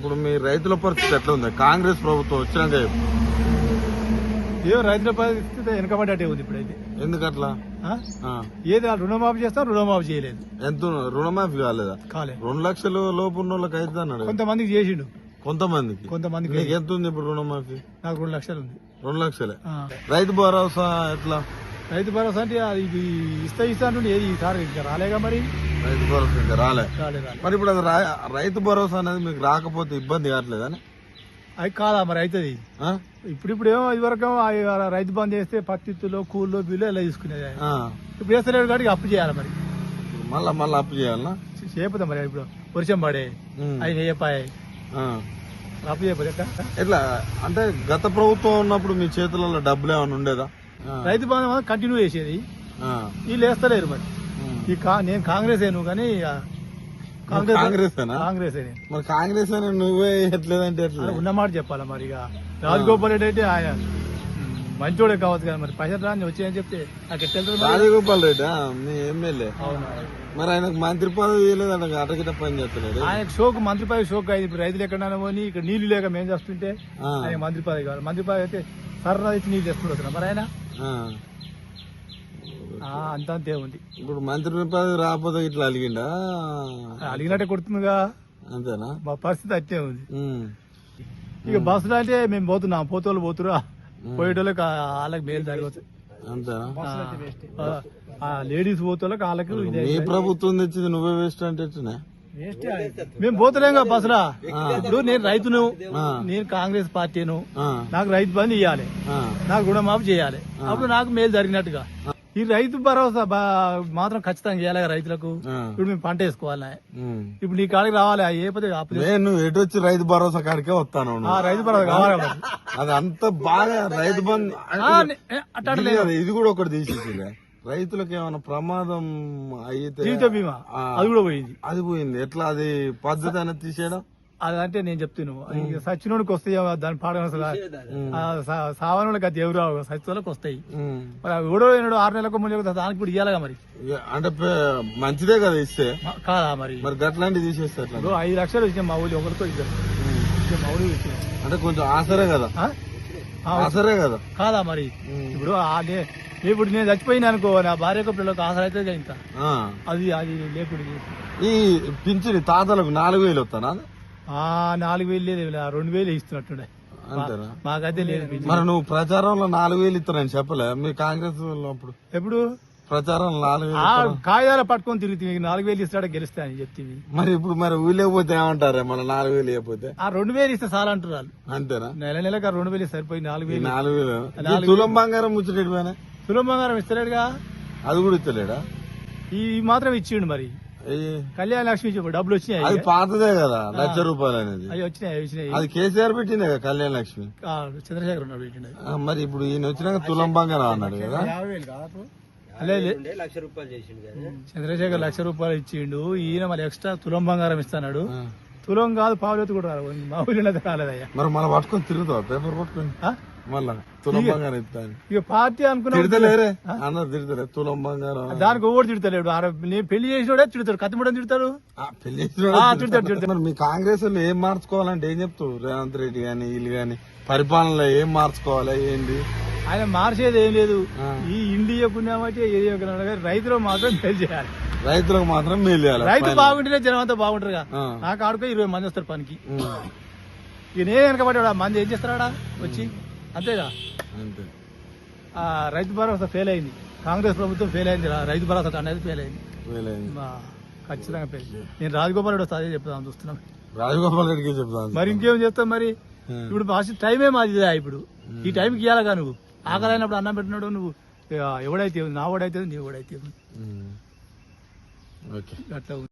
ఇప్పుడు మీ రైతుల పరిస్థితి ఎట్లా ఉంది? కాంగ్రెస్ ప్రభుత్వం వచ్చినాక చెప్పు. ఏం రైతుల పరిస్థితి వెనకబడ్డట్టే ఉంది ఇప్పుడైతే. ఎందుకట్లా. ఏది రుణమాఫీ చేస్తా రుణమాఫీ చేయలేదు. ఎంత రుణమాఫీ కాలేదా? కాలేదు. రెండు లక్షలు లోపు ఉన్న వాళ్ళకి అయితే అన్నాడు కొంతమందికి చేసిండు. కొంతమందికి? కొంతమందికి నీకు ఎంత ఉంది ఇప్పుడు రుణమాఫీ? నాకు రెండు లక్షలు ఉంది. రెండు లక్షలే. రైతు భరోసా ఎట్లా? రైతు భరోసా అంటే ఇస్తా ఇస్తా అంటుండే ఏది ఈసారి ఇంకా రాలేగా మరి? రైతు భరోసా ఇంకా రాలే. మరి ఇప్పుడు అది రైతు భరోసా అనేది మీకు రాకపోతే ఇబ్బంది కావట్లేదని అది కాదా మరి అవుతుంది ఇప్పుడు ఇప్పుడు ఏమో ఇదివరకు రైతు బంద్ చేస్తే పత్తిత్తులో కూల్లో బిల్లు ఇలా తీసుకునేది. ఇప్పుడు వేస్తలేడు కాబట్టి అప్పు చేయాలి మరి. మళ్ళా మళ్ళీ అప్పు చేయాలనా? చేయపోతాం మరి ఇప్పుడు వర్షం పడే వేయపాయి ఆ. అప్పు చేయకపోతే ఎట్లా? అంటే గత ప్రభుత్వం ఉన్నప్పుడు మీ చేతులలో డబ్బులు ఏమైనా ఉండేదా. రైతు బంధు కంటిన్యూ చేసేది. వీళ్ళు వేస్తలేరు మరి. ఈ కా- నేను కాంగ్రెస్ కానీ నువ్వు కాంగ్రెసేనా? కాంగ్రెస్ మరి కాంగ్రెస్ అని నువ్వే ఎట్లేదంటే ఎట్లా? ఉన్నమాట చెప్పాలి మరి ఇక? రాజగోపాల్ రెడ్డి అయితే ఆయన మంచోడే కావచ్చు కదా మరి. పైసలు రాని వచ్చాయని చెప్తే నాకు ఎట్లా మరి? రాజగోపాల్ రెడ్డి? మీ ఎమ్మెల్యే? అవును? మరి ఆయనకు మంత్రి పదవి ఇవ్వలేదంట అటగిట పని చేస్తున్నాడు. ఆయన షోక్ మంత్రి పదవి షోక్ అయింది ఇప్పుడు రైతులు ఎక్కడ పోని ఇక్కడ నీళ్ళు లేక మేము చేస్తుంటే. ఆయన మంత్రి పదవి కావాలి. మంత్రి పదవి అయితే సర్రా ఇచ్చి నీళ్ళు తెచ్చుకుంటున్నా మరి ఆయన? అంతా అంతే ఉంది. ఇప్పుడు మంత్రి పదవి రాకపోతే ఇట్లా అలిగిండా? అడిగినట్టే కొడుతుందిగా. అంతేనా? మా పరిస్థితి అట్టే ఉంది. ఇక బస్సులో అంటే మేము పోతున్నాం. పోతోళ్ళు పోతురా. పోయేటోళ్ళకి వాళ్ళకి మేలు జరగవచ్చు. అంతేనా? ఆ, ఆ లేడీస్ పోతోళ్ళకి వాళ్ళకి. మీ ప్రభుత్వం తెచ్చింది నువ్వే వేస్ట్ అంటే? మేము పోతలేం కదా బస్సులా. ఇప్పుడు నేను రైతును. నేను కాంగ్రెస్ పార్టీను. నాకు రైతు బంధు ఇవ్వాలి. నాకు రుణమాఫీ చేయాలి. అప్పుడు నాకు మేలు జరిగినట్టుగా. ఈ రైతు భరోసా మాత్రం ఖచ్చితంగా చేయాలి రైతులకు. ఇప్పుడు మేము పంట వేసుకోవాలి. ఇప్పుడు నీ కాడికి రావాలి ఏ పదే నేను ఎటు వచ్చి రైతు భరోసా కాడికే వస్తాను రైతు భరోసా కావాలి. అది అంత బాగా రైతు బంధు ఇది కూడా ఒకటి తీసేసిలే. రైతులకు ఏమైనా ప్రమాదం అయితే జీవిత బీమా. అది కూడా పోయింది. అది పోయింది. ఎట్లా అది పద్ధతి అనేది తీసేయడం? అదంటే నేను చెప్తాను ఇక సచ్చినోడికి వస్తాయి దాని పాడన సావనోళ్ళకి అది ఎవరు రావు సచ్చినోళ్ళకి వస్తాయి. మరి అవి ఎవడో ఏనాడు ఆరు నెలలకు ముందు దానికి కూడా ఇవ్వాలిగా మరి. అంటే మంచిదే కదా ఇస్తే. కాదా మరి? మరి గట్లాంటివి తీసేస్తే ఎట్లా? ఇప్పుడు ఐదు లక్షలు ఇచ్చిన మా ఊళ్ళో ఒకరితో. ఇక మా ఊళ్ళో ఇచ్చిన. అంటే కొంచెం ఆసరే కదా? ఆసరే కదా? కాదా మరి. ఇప్పుడు ఇప్పుడు నేను చచ్చిపోయినా అనుకో నా భార్యకు పిల్లలకు ఆసరా అయితే ఇంకా ఆ. అది అది లేకుడు ఈ పింఛని తాతలకు నాలుగు వేలు వస్తానా? నాలుగు వేలు లేదు రెండు వేలు ఇస్తున్నట్టుండే అంతేనా? మాకైతే లేదు. మరి నువ్వు ప్రచారంలో నాలుగు వేలు ఇస్తారని చెప్పలే. మీ కాంగ్రెస్ అప్పుడు ఎప్పుడు? ప్రచారం నాలుగు? కాగితాలు పట్టుకొని తిరుగుతుంది నాలుగు వేలు ఇస్తాడా గెలుస్తా అని చెప్తుంది మరి ఇప్పుడు మరి ఊళ్ళేకపోతే ఏమంటారే? మన నాలుగు వేలు ఇవ్వకపోతే? ఆ రెండు వేలు ఇస్తే చాలా అంటున్నారు. అంతేనా? నెల నెలకు రెండు వేలు సరిపోయి నాలుగు ఈ వేలు. నాలుగు వేలు. తులం బంగారం ముచ్చటేడు సులభ బంగారం ఇస్తలేడుగా? అది కూడా ఇస్తలేడా? ఈ మాత్రం ఇచ్చిండు మరి. కళ్యాణ లక్ష్మి చెప్పు డబ్బులు వచ్చినాయి అది పాతదే కదా లక్ష రూపాయలు అనేది. అవి వచ్చినాయి వచ్చినాయి? అది కేసీఆర్ పెట్టిందే కదా కళ్యాణ లక్ష్మి చంద్రశేఖర్ ఉన్నాడు పెట్టిండు. ఆ, మరి ఇప్పుడు ఈయన వచ్చినాక తులం బంగారం అన్నాడు కదా. అలే చంద్రశేఖర్ లక్ష రూపాయలు ఇచ్చిండు ఈయన మరి ఎక్స్ట్రా తులం బంగారం ఇస్తాడు. తులం కాదు పావులెత్తు కూడా రాదు మా ఊళ్ళో రాలేదయ్యా మరి మళ్ళీ పట్టుకొని తిరుగుతావా? పేపర్ పట్టుకొని? మళ్ళా తులం బంగారం ఇస్తాను ఇక పార్టీ అనుకున్నా. తిడతలేరే? తిడతలే తులం బంగారం. దానికి ఓడి తిడతలేడు? నేను పెళ్ళి చేసినోడే తిడతాడు. కత్తిమూడని తిడతాడు? పెళ్ళి తిడతాడు. తిడతాడు, మీ కాంగ్రెస్ వాళ్ళు ఏం మార్చుకోవాలంటే ఏం చెప్తావు రేవంత్ రెడ్డి గాని వీళ్ళు గాని పరిపాలనలో ఏం మార్చుకోవాలి ఏంది ఆయన మార్చేది ఏం లేదు. ఈ ఇండియా పుణ్యమైతే ఏ రైతులు మాత్రం పెళ్ళి చేయాలి. రైతులకు మాత్రం మేలు చేయాలి. రైతు బాగుంటేనే జనం అంతా బాగుంటారుగా. ఆ. నాకు ఆడుకో ఇరవై మంది వస్తారు పనికి. ఇక నేను వెనకబడ్డా మంది ఏం చేస్తాడా వచ్చి అంతేగా అంతే. ఆ రైతు భరోసా ఫెయిల్ అయింది. కాంగ్రెస్ ప్రభుత్వం ఫెయిల్ అయింది రైతు భరోసా అనేది ఫెయిల్ అయింది. ఖచ్చితంగా ఫెయిల్ నేను రాజగోపాల్ రెడ్డి వస్తే చెప్తాను చూస్తున్నాం. రాజగోపాల్ రెడ్డికి చెప్తాను మరి ఇంకేం చేస్తాం మరి. ఇప్పుడు ఫస్ట్ టైమే మాది ఇప్పుడు. ఈ టైంకి ఇవ్వాలగా నువ్వు. ఆకలి అయినప్పుడు అన్నం పెట్టినాడు నువ్వు. ఎవడైతే నా ఉంది, నీ. ఉమ్. ఓకే అట్లా.